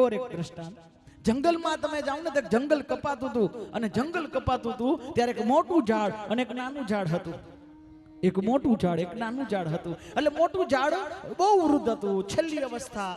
ઓર એક દ્રષ્ટાંત. જંગલમાં તમે જાઓ ને તો જંગલ કપાતું હતું. અને જંગલ કપાતું હતું ત્યારે એક મોટું ઝાડ અને એક નાનું ઝાડ હતું. એક મોટું ઝાડ, એક નાનું ઝાડ હતું. એટલે મોટું ઝાડ બહુ વૃદ્ધ હતું, છેલ્લી અવસ્થા.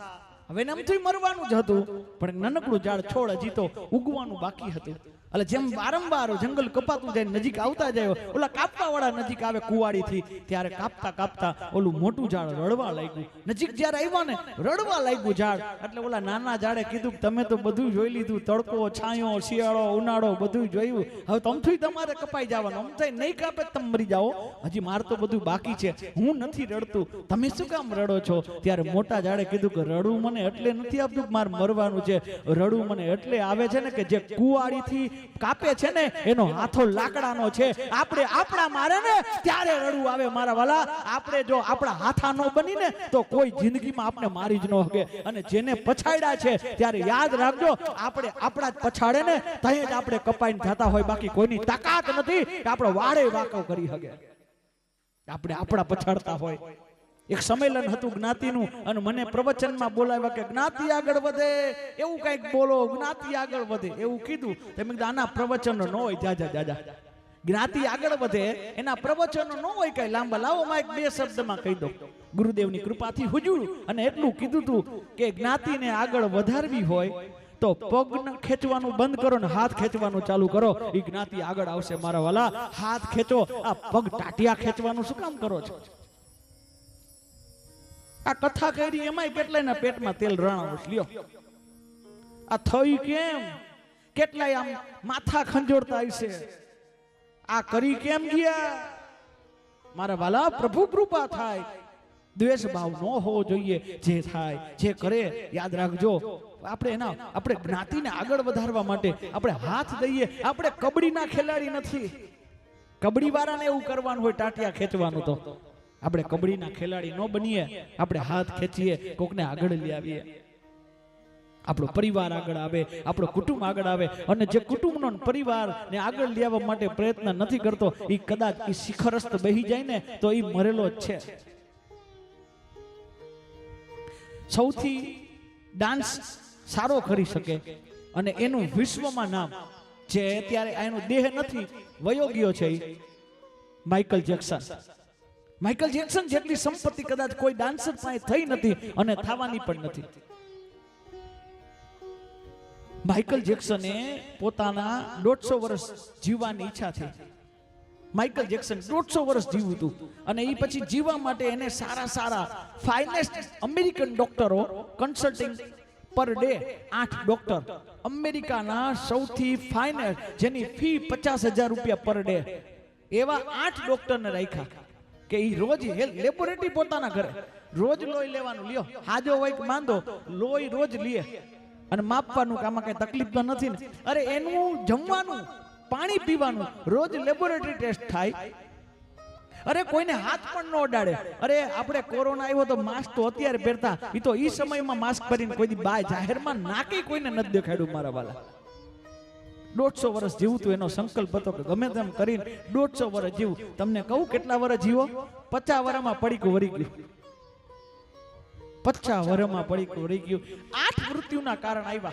હવે નામથી મરવાનું જ હતું. પણ નાનકડું ઝાડ છોડ હજી તો ઉગવાનું બાકી હતું. એટલે જેમ વારંવાર જંગલ કપાતું જાય નજીક આવતા જાય ઓલા કાપવા વાળા નજીક આવે કુવાડીથી ત્યારે કાપતા કાપતા ઓલું મોટું ઝાડ રડવા લાગ્યું. નજીક જ્યારે આવ્યા ને રડવા લાગ્યું ઝાડ. એટલે ઓલા નાના ઝાડે કીધું કે તમે તો બધું જોઈ લીધું તડકો છાંયો શિયાળો ઉનાળો બધું જોયું. હવે તમથી તમારે કપાઈ જવાનું અમથાય નહીં કાપે તમે મરી જાઓ. હજી માર તો બધું બાકી છે હું નથી રડતું. તમે શું કામ રડો છો? ત્યારે મોટા ઝાડે કીધું કે રડવું મને એટલે નથી આપતું કે મારે મરવાનું છે. રડવું મને એટલે આવે છે ને કે જે કુવાડીથી કાપે છે ને, એનો હાથો લાકડાનો છે. આપણે આપણા મારે ને ત્યારે રડવું આવે મારા વાલા. આપણે જો આપણા હાથા ન બની ને તો કોઈ જિંદગીમાં આપણે મારી જ ન શકે અને જેને પછાડ્યા છે ત્યારે યાદ રાખજો, આપણે આપણા જ પછાડે ને તહીં જ આપણે કપાઈને જતા હોય. બાકી કોઈની તાકાત નથી કે આપણે વાળે વાકો કરી શકે આપણે આપણા પછાડતા હોય. એક સંમેલન હતું જ્ઞાતિનું અને મને પ્રવચનમાં બોલાવ્યા કે, જ્ઞાતિ આગળ વધે. એવું કંઈક બોલો, જ્ઞાતિ આગળ વધે. એવું કીધું. તો કીધું, આના પ્રવચનો ન હોય. જાજા જાજા જ્ઞાતિ આગળ વધે, એના પ્રવચનો ન હોય કઈ. લાંબા, લાવો માં એક બે શબ્દમાં કહી દો. ગુરુદેવની કૃપાથી હુજુર. અને એટલું કીધું તું કે જ્ઞાતિને આગળ વધારવી હોય તો પગ ખેંચવાનું બંધ કરો ને હાથ ખેંચવાનું ચાલુ કરો. એ જ્ઞાતિ આગળ આવશે મારા વાલા. હાથ ખેંચો. આ પગ ટાટિયા ખેંચવાનું શું કામ કરો છો? આ કથા કરી એમાંય કેટલાયના પેટમાં તેલ રણાવશ લ્યો. આ થઈ કેમ? કેટલાય આમ માથા ખંજોડતા હશે આ કરી કેમ ગયા? મારા વાલા, પ્રભુ કૃપા થાય. દ્વેષ ભાવ ન હોવો જોઈએ. જે થાય, જે કરે, યાદ રાખજો. આપણે એના, આપણે જ્ઞાતિને આગળ વધારવા માટે આપણે હાથ દઈએ. આપણે કબડીના ખેલાડી નથી. કબડી વાળાને એવું કરવાનું હોય, ટાટિયા ખેંચવાનું તો. આપણે કબડ્ડીના ખેલાડી ન બનીએ, આપણે હાથ ખેંચીએ, કોકને આગળ લઈ આવીએ. આપણો પરિવાર આગળ આવે, આપણો કુટુંબ આગળ આવે અને જે કુટુંબનો પરિવારને આગળ લઈ આવવા માટે પ્રયત્ન નથી કરતો એ કદાચ એ શિખરસ્ત બેહી જાય ને તો એ મરેલો જ છે. સૌથી ડાન્સ સારો કરી શકે અને એનું વિશ્વમાં નામ, જે અત્યારે એનો દેહ નથી વયો છે માઇકલ જેક્સન. માઇકલ જેક્સન જેટલી સંપત્તિ કદાચ કોઈ ડાન્સર પાસે થઈ નથી અને થવાની પણ નથી. માઇકલ જેક્સને પોતાના દોઢસો વર્ષ જીવવાની ઈચ્છા થઈ. માઇકલ જેક્સન દોઢસો વર્ષ જીવ્યું હતું અને એ પછી જીવવા માટે એને સારા સારા ફાઇનેસ્ટ અમેરિકન ડોક્ટરો કન્સલ્ટિંગ પર ડે આઠ ડોક્ટર. અમેરિકાના સૌથી ફાઇનેસ્ટ જેની ફી પચાસ હજાર રૂપિયા પર ડે એવા આઠ ડોક્ટરને રાખ્યા. કે એ રોજ લેબોરેટરી પોતાના ઘરે. રોજ લોહી લેવાનું. લ્યો, હાજો હોય માંદો, લોહી રોજ લે. અને માપવાનું કે આમાં કઈ તકલીફ તો નથી ને. અરે એનું જમવાનું, પાણી પીવાનું રોજ લેબોરેટરી ટેસ્ટ થાય. અરે કોઈને હાથ પણ ન અડાડે. અરે આપણે કોરોના આવ્યો તો માસ્ક તો અત્યારે પહેરતા. એ તો એ સમયમાં માસ્ક પહેરીને કોઈ બાય જાહેરમાં નાકે કોઈને નથી દેખાડ્યું મારા વાલા. દોઢસો વર્ષ જીવતું એનો સંકલ્પ હતો કે ગમે તેમ કરીને દોઢસો વર્ષ જીવું. તમને કહું કેટલા વર્ષ જીવો? પચાસ વર્ષમાં પડીકું વરી ગયું. પચાસ વર્ષમાં પડીકું વરી ગયું. આઠ મૃત્યુના કારણ આવ્યા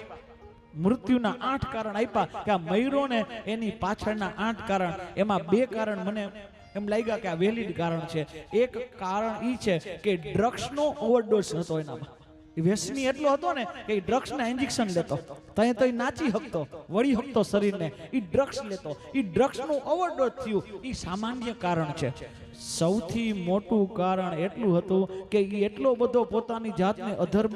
મૃત્યુના આઠ કારણ આપ્યા કે આ મયુરોને એની પાછળના આઠ કારણ. એમાં બે કારણ મને એમ લાગ્યા કે આ વેલિડ કારણ છે. એક કારણ ઈ છે કે ડ્રગ્સનો ઓવરડોઝ હતો એનામાં. વ્યસની એટલો હતો ને કે એ ડ્રગ્સના ઇન્જેક્શન લેતો. તય તો નાચી હકતો, વળી હકતો શરીરને. એ ડ્રગ્સ લેતો. એ ડ્રગ્સનું ઓવરડોઝ થયું. એ સામાન્ય કારણ છે. સૌથી મોટું કારણ એટલું હતું કે એ એટલો બધો પોતાની જાતને અધર્મ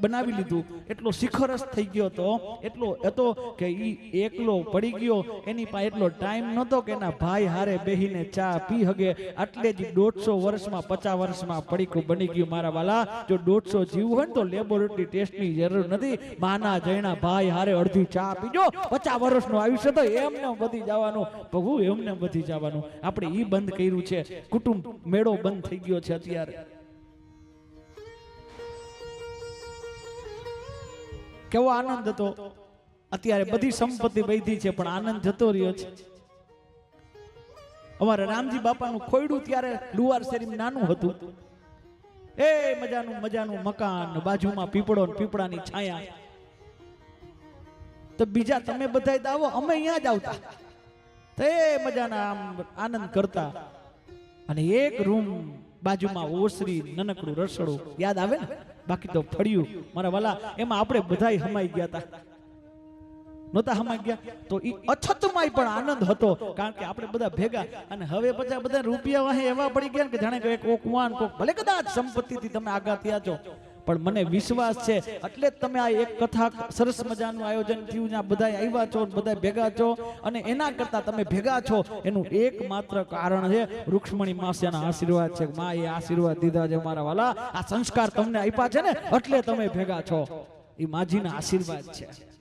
બનાવી લીધું. એટલો શિખરસ થઈ ગયો હતો. એટલો હતો કે ઈ એકલો પડી ગયો. એની પાસે એટલો ટાઈમ નહોતો કે એના ભાઈ હારે બેહીને ચા પી હગે. આટલે જ દોઢસો વર્ષમાં, પચાસ વર્ષમાં પડીકું બની ગયું મારા વાલા. જો દોઢસો જીવ હોય તો લેબોરેટરી ટેસ્ટની જરૂર નથી. માના જૈણા ભાઈ હારે અડધી ચા પીજો પચાસ વર્ષનું આયુષ્ય તો એમને વધી જવાનું. પ્રભુ એમને વધી જવાનું. આપણે ઈ બંધ કર્યું છે. કુટુંબ મેળો બંધ થઈ ગયો છે અત્યારે. કેવો આનંદ હતો. અત્યારે બધી સંપત્તિ વૈધી છે પણ આનંદ જતો રહ્યો છે. અમારે રામજી બાપાનું ખોયડું ત્યારે લુવાર શેરી નાનું હતું. એ મજાનું મજાનું મકાન બાજુમાં પીપળો પીપળાની છાયા. તો બીજા તમે બધાય તો આવો અમે અહીંયા જ આવતા. તે મજાના આમ આનંદ કરતા. અને એક રૂમ બાજુમાં ઓસરી નનકડું રસડું. યાદ આવે ને? બાકી તો ફળ્યું. મારા વાલા એમાં આપણે બધાય હમાઈ ગયા હતા નહોતા હમાઈ ગયા? તો ઈ અછતમાંય પણ આનંદ હતો કારણ કે આપણે બધા ભેગા. અને હવે બધા બધા રૂપિયા વાહે એવા પડી ગયા કે જાણે કે કોક વાન કોક. ભલે કદાચ સંપત્તિથી તમે આગા થયા છો. પણ મને વિશ્વાસ છે. એટલે તમે આ એક કથા સરસ મજાનું આયોજન થયું જ્યાં બધા આવ્યા છો બધા ભેગા છો અને એના કરતા તમે ભેગા છો એનું એકમાત્ર કારણ છે રૂક્ષ્મણી માસ્યાના આશીર્વાદ છે. માં એ આશીર્વાદ દીધા છે મારા વાલા. આ સંસ્કાર તમને આપ્યા છે ને એટલે તમે ભેગા છો. એ માજીના આશીર્વાદ છે.